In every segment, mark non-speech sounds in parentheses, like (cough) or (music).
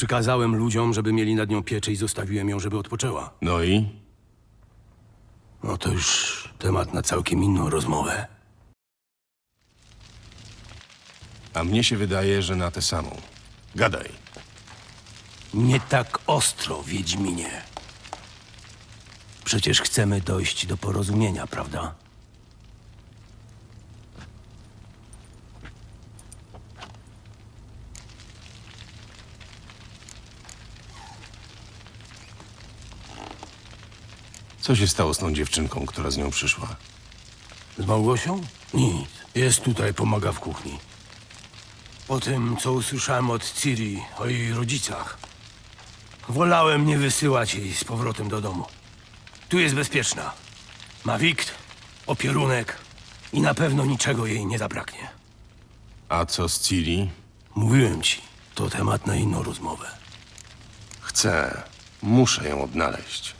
Przykazałem ludziom, żeby mieli nad nią pieczę i zostawiłem ją, żeby odpoczęła. No i? No to już temat na całkiem inną rozmowę. A mnie się wydaje, że na tę samą. Gadaj. Nie tak ostro, Wiedźminie. Przecież chcemy dojść do porozumienia, prawda? Co się stało z tą dziewczynką, która z nią przyszła? Z Małgosią? Nic. Jest tutaj, pomaga w kuchni. Po tym, co usłyszałem od Ciri o jej rodzicach, wolałem nie wysyłać jej z powrotem do domu. Tu jest bezpieczna. Ma wikt, opierunek i na pewno niczego jej nie zabraknie. A co z Ciri? Mówiłem ci, to temat na inną rozmowę. Chcę. Muszę ją odnaleźć.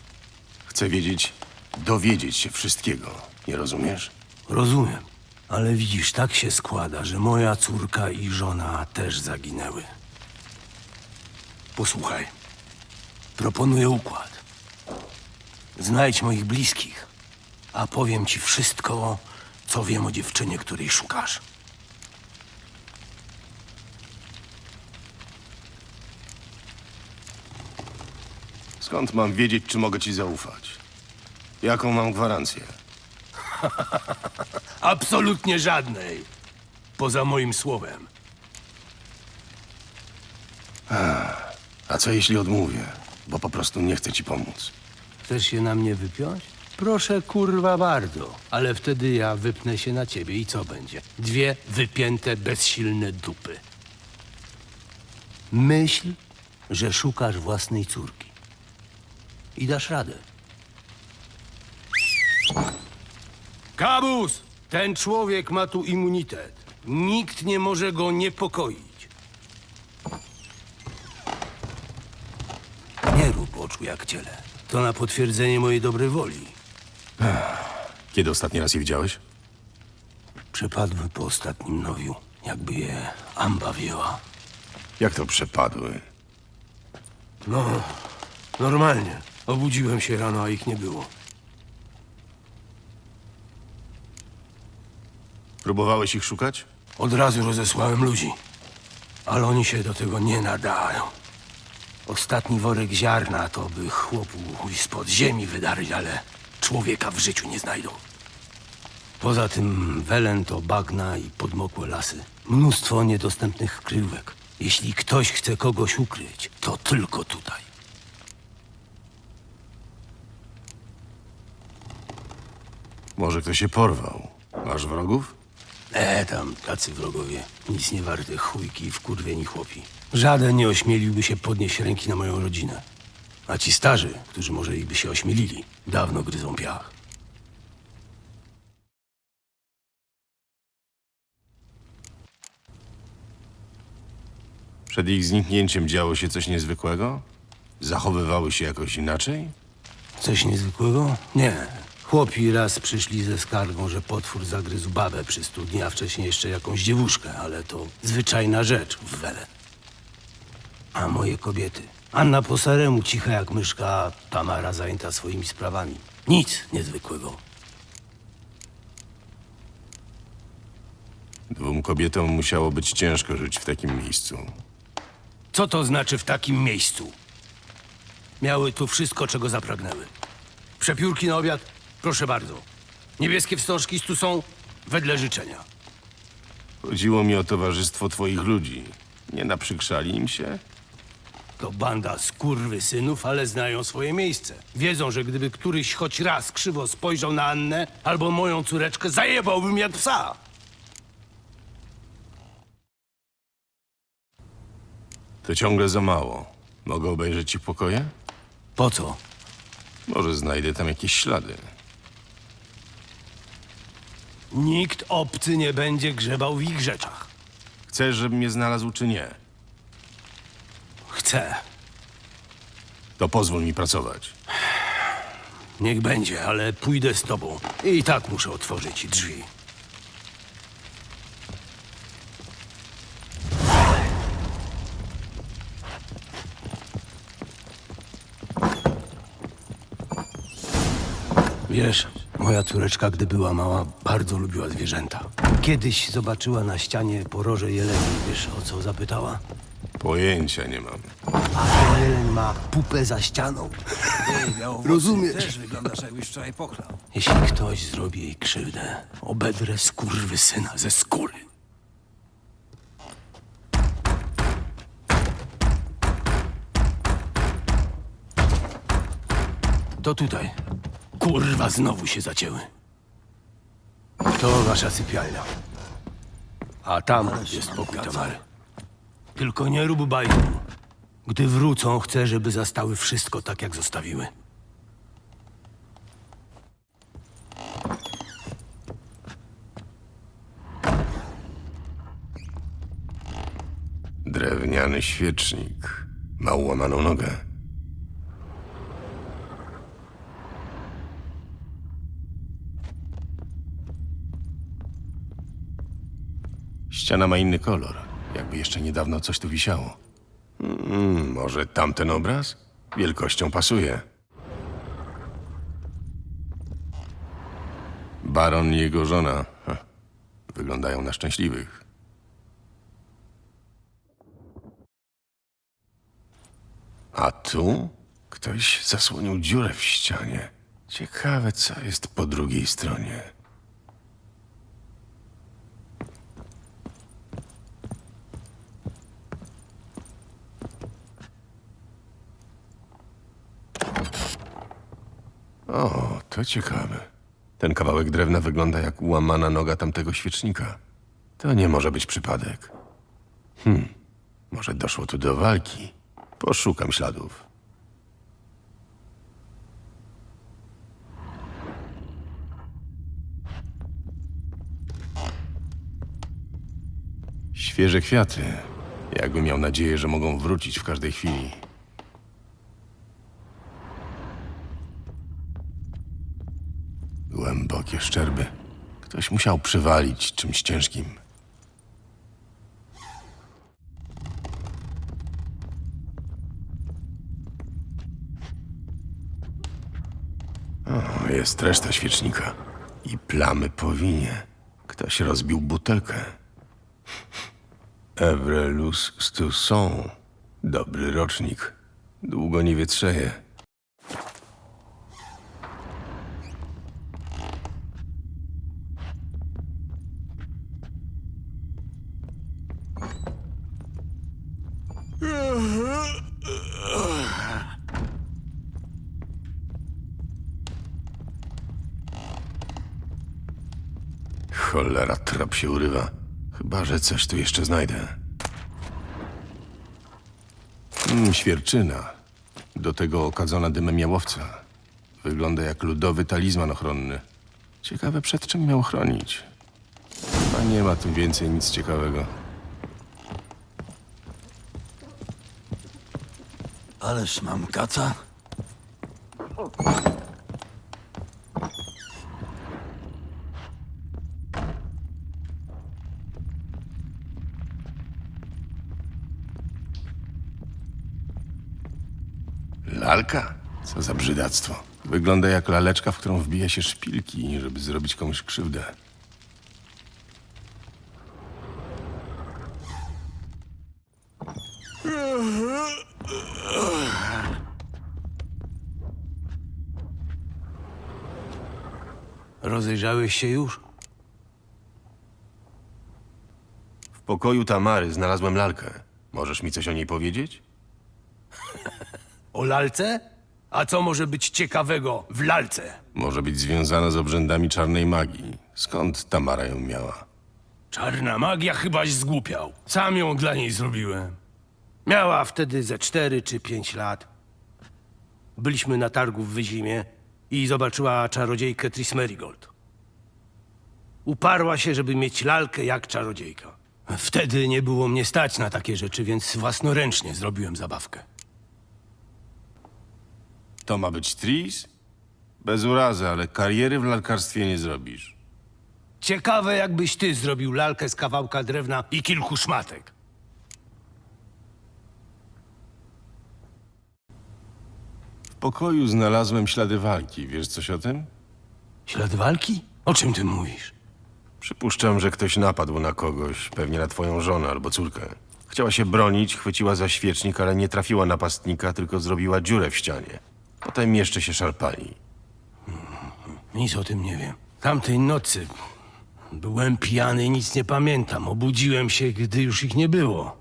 Chcę wiedzieć, dowiedzieć się wszystkiego. Nie rozumiesz? Rozumiem, ale widzisz, tak się składa, że moja córka i żona też zaginęły. Posłuchaj. Proponuję układ. Znajdź moich bliskich, a powiem ci wszystko, co wiem o dziewczynie, której szukasz. Skąd mam wiedzieć, czy mogę ci zaufać? Jaką mam gwarancję? (laughs) Absolutnie żadnej. Poza moim słowem. A co jeśli odmówię? Bo po prostu nie chcę ci pomóc. Chcesz się na mnie wypiąć? Proszę, kurwa, bardzo. Ale wtedy ja wypnę się na ciebie i co będzie? Dwie wypięte, bezsilne dupy. Myśl, że szukasz własnej córki. I dasz radę. Kabus! Ten człowiek ma tu immunitet. Nikt nie może go niepokoić. Nie rób oczu jak ciele. To na potwierdzenie mojej dobrej woli. Kiedy ostatni raz je widziałeś? Przepadły po ostatnim nowiu, jakby je amba wzięła. Jak to przepadły? No, normalnie. Obudziłem się rano, a ich nie było. Próbowałeś ich szukać? Od razu rozesłałem ludzi, ale oni się do tego nie nadają. Ostatni worek ziarna to by chłopu spod ziemi wydarli, ale człowieka w życiu nie znajdą. Poza tym Welen to bagna i podmokłe lasy. Mnóstwo niedostępnych kryjówek. Jeśli ktoś chce kogoś ukryć, to tylko tutaj. Może ktoś się porwał. Masz wrogów? E, tam tacy wrogowie. Nic nie warte chujki i wkurwieni chłopi. Żaden nie ośmieliłby się podnieść ręki na moją rodzinę. A ci starzy, którzy może ich by się ośmielili, dawno gryzą piach. Przed ich zniknięciem działo się coś niezwykłego? Zachowywały się jakoś inaczej? Coś niezwykłego? Nie. Chłopi raz przyszli ze skargą, że potwór zagryzł babę przy studni, a wcześniej jeszcze jakąś dziewuszkę, ale to zwyczajna rzecz w Welen. A moje kobiety? Anna po staremu, cicha jak myszka, a Tamara zajęta swoimi sprawami. Nic niezwykłego. Dwóm kobietom musiało być ciężko żyć w takim miejscu. Co to znaczy w takim miejscu? Miały tu wszystko, czego zapragnęły. Przepiórki na obiad? Proszę bardzo. Niebieskie wstążki tu są wedle życzenia. Chodziło mi o towarzystwo twoich ludzi. Nie naprzykrzali im się? To banda synów, ale znają swoje miejsce. Wiedzą, że gdyby któryś choć raz krzywo spojrzał na Annę albo moją córeczkę, zajebałbym jak psa. To ciągle za mało. Mogę obejrzeć ci pokoje? Po co? Może znajdę tam jakieś ślady. Nikt obcy nie będzie grzebał w ich rzeczach. Chcesz, żebym mnie znalazł, czy nie? Chcę. To pozwól mi pracować. Niech będzie, ale pójdę z tobą. I tak muszę otworzyć drzwi. Wiesz, moja córeczka, gdy była mała, bardzo lubiła zwierzęta. Kiedyś zobaczyła na ścianie poroże jeleni. Wiesz, o co zapytała? Pojęcia nie mam. A ten jeleń ma pupę za ścianą. Rozumiesz? Też wyglądasz jakbyś wczoraj pochlał. Jeśli ktoś zrobi jej krzywdę, obedrę skurwy syna ze skóry. To tutaj. Kurwa, znowu się zacięły. To wasza sypialnia. A tam jest pokój Tamary. Tylko nie rób bajku. Gdy wrócą, chcę, żeby zastały wszystko tak, jak zostawiły. Drewniany świecznik. Ma ułamaną nogę. Ściana ma inny kolor. Jakby jeszcze niedawno coś tu wisiało. Hmm, może tamten obraz? Wielkością pasuje. Baron i jego żona. Wyglądają na szczęśliwych. A tu ktoś zasłonił dziurę w ścianie. Ciekawe, co jest po drugiej stronie. O, to ciekawe. Ten kawałek drewna wygląda jak łamana noga tamtego świecznika. To nie może być przypadek. Hmm, może doszło tu do walki. Poszukam śladów. Świeże kwiaty. Jakby miał nadzieję, że mogą wrócić w każdej chwili. Głębokie szczerby. Ktoś musiał przywalić czymś ciężkim. O, jest reszta świecznika. I plamy po winie. Ktoś rozbił butelkę. Evrelus Stusson. Dobry rocznik. Długo nie wietrzeje. Cholera, trop się urywa. Chyba, że coś tu jeszcze znajdę. Mm, świerczyna. Do tego okadzona dymem jałowca. Wygląda jak ludowy talizman ochronny. Ciekawe, przed czym miał chronić. Chyba nie ma tu więcej nic ciekawego. Ależ mam kaca. Lalka? Co za brzydactwo. Wygląda jak laleczka, w którą wbija się szpilki, żeby zrobić komuś krzywdę. Rozejrzałeś się już? W pokoju Tamary znalazłem lalkę. Możesz mi coś o niej powiedzieć? O lalce? A co może być ciekawego w lalce? Może być związana z obrzędami czarnej magii. Skąd Tamara ją miała? Czarna magia chybaś zgłupiał. Sam ją dla niej zrobiłem. Miała wtedy ze cztery czy pięć lat. Byliśmy na targu w Wyzimie i zobaczyła czarodziejkę Tris Merigold. Uparła się, żeby mieć lalkę jak czarodziejka. Wtedy nie było mnie stać na takie rzeczy, więc własnoręcznie zrobiłem zabawkę. To ma być Tris? Bez urazy, ale kariery w lalkarstwie nie zrobisz. Ciekawe, jakbyś ty zrobił lalkę z kawałka drewna i kilku szmatek. W pokoju znalazłem ślady walki. Wiesz coś o tym? Ślad walki? O czym ty mówisz? Przypuszczam, że ktoś napadł na kogoś, pewnie na twoją żonę albo córkę. Chciała się bronić, chwyciła za świecznik, ale nie trafiła napastnika, tylko zrobiła dziurę w ścianie. Potem jeszcze się szarpali. Nic o tym nie wiem. Tamtej nocy byłem pijany i nic nie pamiętam. Obudziłem się, gdy już ich nie było.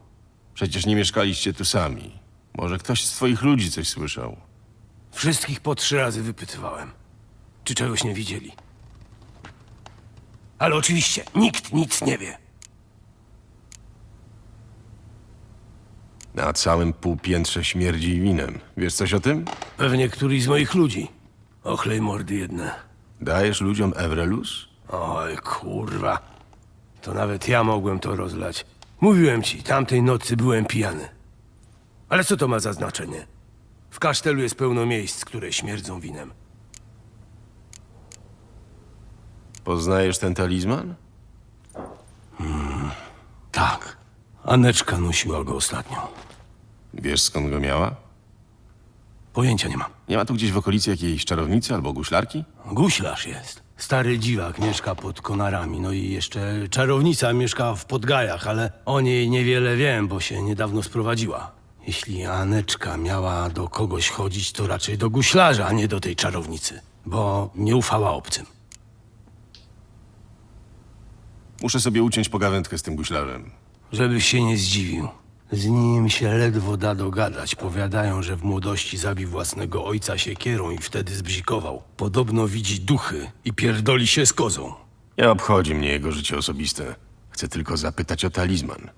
Przecież nie mieszkaliście tu sami. Może ktoś z twoich ludzi coś słyszał. Wszystkich po trzy razy wypytywałem. Czy czegoś nie widzieli? Ale oczywiście nikt nic nie wie. Na całym półpiętrze śmierdzi winem. Wiesz coś o tym? Pewnie któryś z moich ludzi. Ochlej mordy jedne. Dajesz ludziom Evrelus? Oj, kurwa. To nawet ja mogłem to rozlać. Mówiłem ci, tamtej nocy byłem pijany. Ale co to ma za znaczenie? W kasztelu jest pełno miejsc, które śmierdzą winem. Poznajesz ten talizman? Tak. Aneczka nosiła go ostatnio. Wiesz skąd go miała? Pojęcia nie mam. Nie ma tu gdzieś w okolicy jakiejś czarownicy albo guślarki? Guślarz jest. Stary dziwak mieszka pod konarami. No i jeszcze czarownica mieszka w Podgajach, ale o niej niewiele wiem, bo się niedawno sprowadziła. Jeśli Aneczka miała do kogoś chodzić, to raczej do guślarza, a nie do tej czarownicy. Bo nie ufała obcym. Muszę sobie uciąć pogawędkę z tym guślarzem. Żebyś się nie zdziwił. Z nim się ledwo da dogadać. Powiadają, że w młodości zabił własnego ojca siekierą i wtedy zbzikował. Podobno widzi duchy i pierdoli się z kozą. Nie obchodzi mnie jego życie osobiste. Chcę tylko zapytać o talizman.